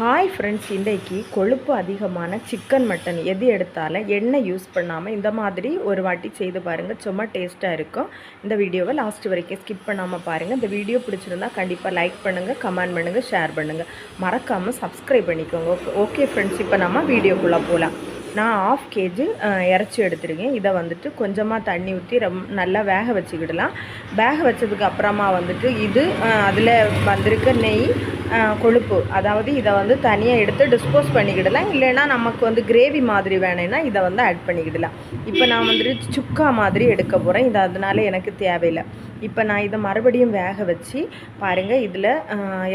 Hi friends இன்றைக்கு கொழுப்பு அதிகமான சிக்கன் மட்டன் எது எடுத்தாலும் எண்ணெய் யூஸ் பண்ணாமல் இந்த மாதிரி ஒரு வாட்டி செய்து பாருங்கள் சும்மா டேஸ்ட்டாக இருக்கும். இந்த வீடியோவை லாஸ்ட் வரைக்கும் ஸ்கிப் பண்ணாமல் பாருங்கள் இந்த வீடியோ பிடிச்சிருந்தா கண்டிப்பாக லைக் பண்ணுங்கள் கமெண்ட் பண்ணுங்கள் ஷேர் பண்ணுங்கள் மறக்காமல் சப்ஸ்கிரைப் பண்ணிக்கோங்க. ஓகே ஓகே ஃப்ரெண்ட்ஸ் இப்போ நம்ம வீடியோக்குள்ளே போகலாம் நான் ஆஃப் கேஜி இறச்சி எடுத்துருக்கேன். இதை வந்துட்டு கொஞ்சமாக தண்ணி ஊற்றி ரொம்ப நல்லா வேக வச்சுக்கிடலாம். வேக வச்சதுக்கு அப்புறமா வந்துட்டு இது அதில் வந்திருக்க நெய் கொழுப்பு. அதாவது இதை வந்து தனியாக எடுத்து டிஸ்போஸ் பண்ணிக்கிடலாம். இல்லைன்னா நமக்கு வந்து கிரேவி மாதிரி வேணும்னா இதை வந்து ஆட் பண்ணிக்கிடலாம். இப்போ நான் வந்துட்டு சுக்கா மாதிரி எடுக்க போகிறேன் இது அதனால எனக்கு தேவையில்லை. இப்போ நான் இதை மறுபடியும் வேக வச்சு பாருங்கள் இதில்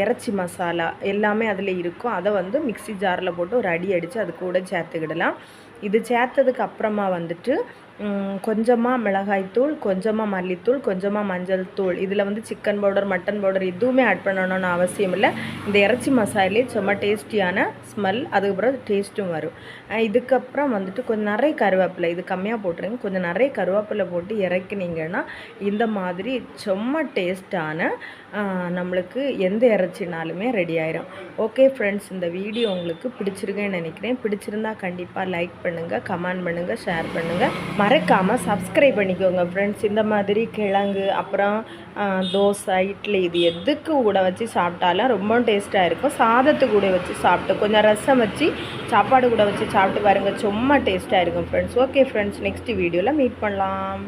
இறைச்சி மசாலா எல்லாமே அதில் இருக்கும். அதை வந்து மிக்ஸி ஜாரில் போட்டு ஒரு அடி அடித்து அது கூட சேர்த்துக்கிடலாம். இது சேர்த்ததுக்கு அப்புறமா வந்துட்டு கொஞ்சமாக மிளகாய்த்தூள் கொஞ்சமாக மல்லித்தூள் கொஞ்சமாக மஞ்சள் தூள். இதில் வந்து சிக்கன் பவுடர் மட்டன் பவுடர் எதுவுமே ஆட் பண்ணணும்னு அவசியம் இல்லை. இந்த இறைச்சி மசாலே சும்மா டேஸ்டியான ஸ்மெல் அதுக்கப்புறம் டேஸ்ட்டும் வரும். இதுக்கப்புறம் வந்துட்டு கொஞ்சம் நிறைய கருவேப்பிலை இது கம்மியாக போட்டுருங்க கொஞ்சம் நிறைய கருவேப்பிலை போட்டு இறக்குனீங்கன்னா இந்த மாதிரி சும்மா டேஸ்ட்டான நம்மளுக்கு எந்த இறைச்சினாலுமே ரெடி ஆயிரும். ஓகே ஃப்ரெண்ட்ஸ் இந்த வீடியோ உங்களுக்கு பிடிச்சிருக்குன்னு நினைக்கிறேன். பிடிச்சிருந்தா கண்டிப்பாக லைக் பண்ணுங்கள் கமெண்ட் பண்ணுங்கள் ஷேர் பண்ணுங்கள் மறக்காமல் சப்ஸ்கிரைப் பண்ணிக்கோங்க ஃப்ரெண்ட்ஸ் இந்த மாதிரி கிழங்கு அப்புறம் தோசை இட்லி இது எதுக்கு கூட வச்சு சாப்பிட்டாலும் ரொம்ப டேஸ்ட்டாக இருக்கும். சாதத்து கூட வச்சு சாப்பிட்டு கொஞ்சம் ரசம் வச்சு சாப்பாடு கூட வச்சு சாப்பிட்டு பாருங்கள் சும்மா டேஸ்ட்டாக இருக்கும் ஃப்ரெண்ட்ஸ் ஓகே ஃப்ரெண்ட்ஸ் நெக்ஸ்ட் வீடியோவில் மீட் பண்ணலாம்.